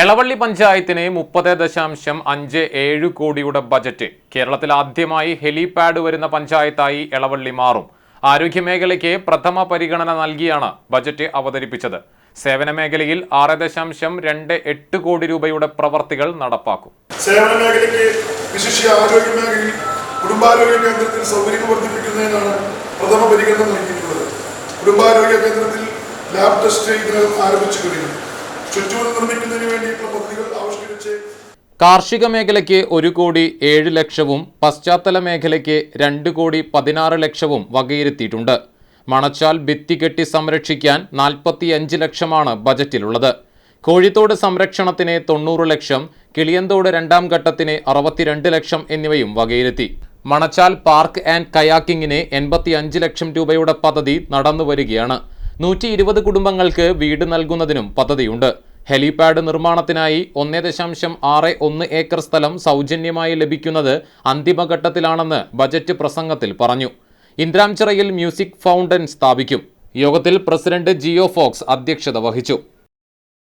എളവള്ളി പഞ്ചായത്തിന് മുപ്പത് ദശാംശം അഞ്ച് ഏഴ് കോടിയുടെ ബജറ്റ്. കേരളത്തിൽ ആദ്യമായി ഹെലിപാഡ് വരുന്ന പഞ്ചായത്തായി എളവള്ളി മാറും. ആരോഗ്യമേഖലയ്ക്ക് പ്രഥമ പരിഗണന നൽകിയാണ് ബജറ്റ് അവതരിപ്പിച്ചത്. സേവന മേഖലയിൽ ആറ് ദശാംശം രണ്ട് എട്ട് കോടി രൂപയുടെ പ്രവർത്തികൾ നടപ്പാക്കും. സേവന മേഖലയ്ക്ക് വിശിഷ്യ ആരോഗ്യ മേഖലയിൽ കുടുംബാരോഗ്യ കേന്ദ്രത്തിൽ സൗകര്യങ്ങൾ വർദ്ധിപ്പിക്കുന്നതിനാണ് പ്രഥമ പരിഗണന നൽകിയിട്ടുള്ളത്. കുടുംബാരോഗ്യ കേന്ദ്രത്തിൽ ലാബ് ടെസ്റ്റ് ഇതിനകം ആരംഭിച്ചു കഴിഞ്ഞു കാർഷിക മേഖലയ്ക്ക് ഒരു കോടി ഏഴ് ലക്ഷവും പശ്ചാത്തല മേഖലയ്ക്ക് രണ്ട് കോടി പതിനാറ് ലക്ഷവും വകയിരുത്തിയിട്ടുണ്ട്. മണച്ചാൽ ഭിത്തികെട്ടി സംരക്ഷിക്കാൻ നാൽപ്പത്തിയഞ്ച് ലക്ഷമാണ് ബജറ്റിലുള്ളത്. കോഴിത്തോട് സംരക്ഷണത്തിന് തൊണ്ണൂറ് ലക്ഷം കിളിയന്തോട് രണ്ടാം ഘട്ടത്തിന് അറുപത്തിരണ്ട് ലക്ഷം എന്നിവയും വകയിരുത്തി. മണച്ചാൽ പാർക്ക് ആൻഡ് കയാക്കിങ്ങിന് എൺപത്തിയഞ്ച് ലക്ഷം രൂപയുടെ പദ്ധതി നടന്നുവരികയാണ്. നൂറ്റി ഇരുപത് കുടുംബങ്ങൾക്ക് വീട് നൽകുന്നതിനും പദ്ധതിയുണ്ട്. ഹെലിപാഡ് നിർമ്മാണത്തിനായി ഒന്നേ ദശാംശം ആറ് ഒന്ന് ഏക്കർ സ്ഥലം സൗജന്യമായി ലഭിക്കുന്നത് അന്തിമഘട്ടത്തിലാണെന്ന് ബജറ്റ് പ്രസംഗത്തിൽ പറഞ്ഞു. ഇന്ദ്രാംചിറയിൽ മ്യൂസിക് ഫൗണ്ടൻ സ്ഥാപിക്കും. യോഗത്തിൽ പ്രസിഡന്റ് ജിയോ ഫോക്സ് അധ്യക്ഷത വഹിച്ചു.